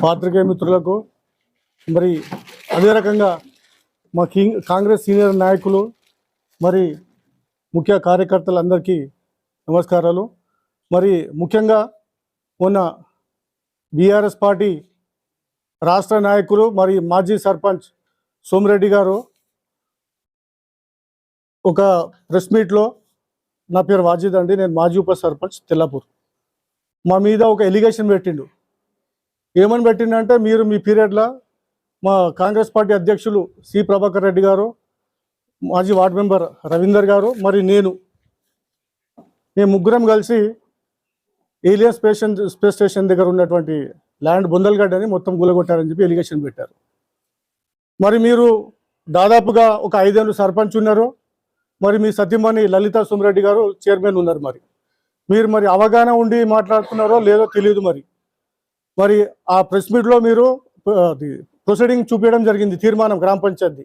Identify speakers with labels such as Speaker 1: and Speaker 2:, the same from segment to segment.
Speaker 1: పాత్రికేయ మిత్రులకు మరి అదే రకంగా మా కింగ్ కాంగ్రెస్ సీనియర్ నాయకులు మరి ముఖ్య కార్యకర్తలందరికీ నమస్కారాలు. మరి ముఖ్యంగా మొన్న బీఆర్ఎస్ పార్టీ రాష్ట్ర నాయకులు మరి మాజీ సర్పంచ్ సోమిరెడ్డి గారు ఒక ప్రెస్ మీట్లో నా పేరు వాజిద్ అండి నేను మాజీ ఉప సర్పంచ్ తెల్లాపూర్. మా మీద ఒక ఎలిగేషన్ పెట్టిండు. ఏమని పెట్టిందంటే మీరు మీ పీరియడ్లో మా కాంగ్రెస్ పార్టీ అధ్యక్షులు సి. ప్రభాకర్ రెడ్డి గారు మాజీ వార్డు మెంబర్ రవీందర్ గారు మరి నేను మేము ముగ్గురం కలిసి ఏలియన్ స్పేషన్ స్పేస్ స్టేషన్ దగ్గర ఉన్నటువంటి ల్యాండ్ బొందల్గడ్డ అని మొత్తం గులగొట్టారని చెప్పి ఎలిగేషన్ పెట్టారు. మరి మీరు దాదాపుగా ఒక ఐదేళ్ళు సర్పంచ్ ఉన్నారు. మరి మీ సతీమణి లలిత సుమరెడ్డి గారు చైర్మన్ ఉన్నారు మరి. మీరు మరి అవగాహన ఉండి మాట్లాడుతున్నారో లేదో తెలియదు మరి. మరి ఆ ప్రెస్ మీట్లో మీరు ప్రొసీడింగ్ చూపించడం జరిగింది తీర్మానం గ్రామ పంచాయతీ.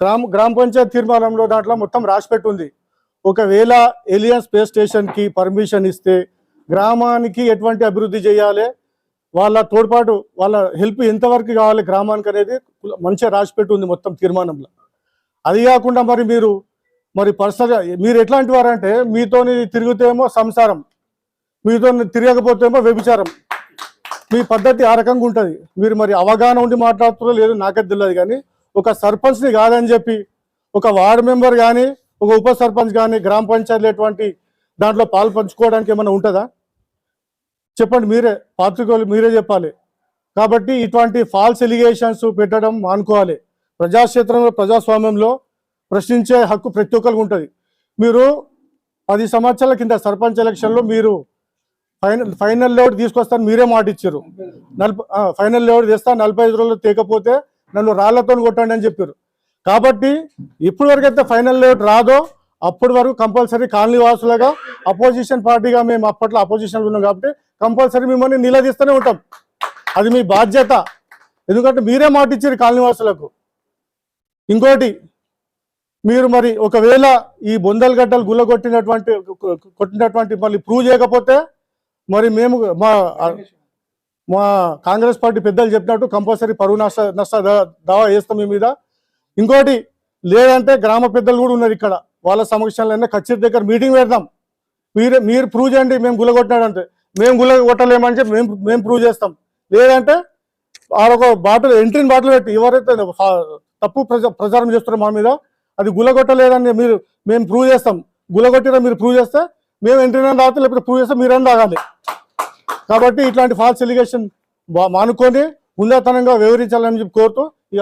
Speaker 1: గ్రామ గ్రామ పంచాయతీ తీర్మానంలో దాంట్లో మొత్తం రాసిపెట్టి ఉంది ఒకవేళ ఏలియన్ స్పేస్ స్టేషన్కి పర్మిషన్ ఇస్తే గ్రామానికి ఎటువంటి అభివృద్ధి చేయాలి? వాళ్ళ తోడ్పాటు వాళ్ళ హెల్ప్ ఎంతవరకు కావాలి గ్రామానికి అనేది మంచిగా రాసిపెట్టి ఉంది మొత్తం తీర్మానంలో. అది కాకుండా మరి మీరు మరి పర్సనల్గా మీరు ఎట్లాంటి వారంటే మీతోని తిరిగితేమో సంసారం మీతో తిరగకపోతేమో వ్యభిచారం. మీ పద్ధతి ఆ రకంగా ఉంటుంది. మీరు మరి అవగాహన ఉండి మాట్లాడుతున్నారో లేదో నాకే తెలియదు కానీ ఒక సర్పంచ్ని కాదని చెప్పి ఒక వార్డు మెంబర్ కానీ ఒక ఉప సర్పంచ్ కానీ గ్రామ పంచాయతీ ఎటువంటి దాంట్లో పాలు పంచుకోవడానికి ఏమైనా ఉంటుందా? చెప్పండి మీరే పాత్రికలు మీరే చెప్పాలి. కాబట్టి ఇటువంటి ఫాల్స్ ఎలిగేషన్స్ పెట్టడం మానుకోవాలి. ప్రజాక్షేత్రంలో ప్రజాస్వామ్యంలో ప్రశ్నించే హక్కు ప్రతి ఒక్కరికి ఉంటుంది. మీరు పది సంవత్సరాల కింద సర్పంచ్ ఎలక్షన్లో మీరు ఫైనల్ ఫైనల్ లేఅవుట్ తీసుకొస్తాను మీరే మాట ఇచ్చారు. నలభై ఫైనల్ లేఅవుట్ తెస్తా నలభై ఐదు రోజులు తేకపోతే నన్ను రాళ్ళతో కొట్టండి అని చెప్పారు. కాబట్టి ఇప్పుడు వరకైతే అయితే ఫైనల్ లేఅవుట్ రాదో అప్పటి వరకు కంపల్సరీ కాలనీ వాసులుగా అపోజిషన్ పార్టీగా మేము అప్పట్లో అపోజిషన్లో ఉన్నాం కాబట్టి కంపల్సరీ మిమ్మల్ని నిలదీస్తూనే ఉంటాం. అది మీ బాధ్యత. ఎందుకంటే మీరే మాట ఇచ్చారు కాలనీ వాసులకు. ఇంకోటి మీరు మరి ఒకవేళ ఈ బొందల గడ్డలు గుల్లగొట్టినటువంటి కొట్టినటువంటి మళ్ళీ ప్రూవ్ చేయకపోతే మరి మేము మా మా కాంగ్రెస్ పార్టీ పెద్దలు చెప్పినట్టు కంపల్సరీ పరువు నష్ట నష్ట దావా వేస్తాం మీ మీద. ఇంకోటి లేదంటే గ్రామ పెద్దలు కూడా ఉన్నారు ఇక్కడ. వాళ్ళ సమక్షంలోనే ఖచ్చిత దగ్గర మీటింగ్ పెడదాం. మీరే మీరు ప్రూవ్ చేయండి మేము గులగొట్టినాడంటే. మేము గుల కొట్టలేమని చెప్పి మేము మేము ప్రూవ్ చేస్తాం. లేదంటే ఆడొక బాటిల్ ఎంట్రీని బాటిల్ పెట్టి ఎవరైతే తప్పు ప్రచారం చేస్తారో మా మీద అది గులగొట్టలేదని మీరు మేము ప్రూవ్ చేస్తాం. గుల్లగొట్టిన మీరు ప్రూవ్ చేస్తే మేము ఎంట్రీ తాగితే లేకపోతే ప్రూవ్ చేస్తే మీరని రాగాలి కాబట్టి ఇట్లాంటి ఫాల్స్ ఎలిగేషన్ మానుకొని ఉన్నతనంగా వివరించాలని చెప్పి కోరుతూ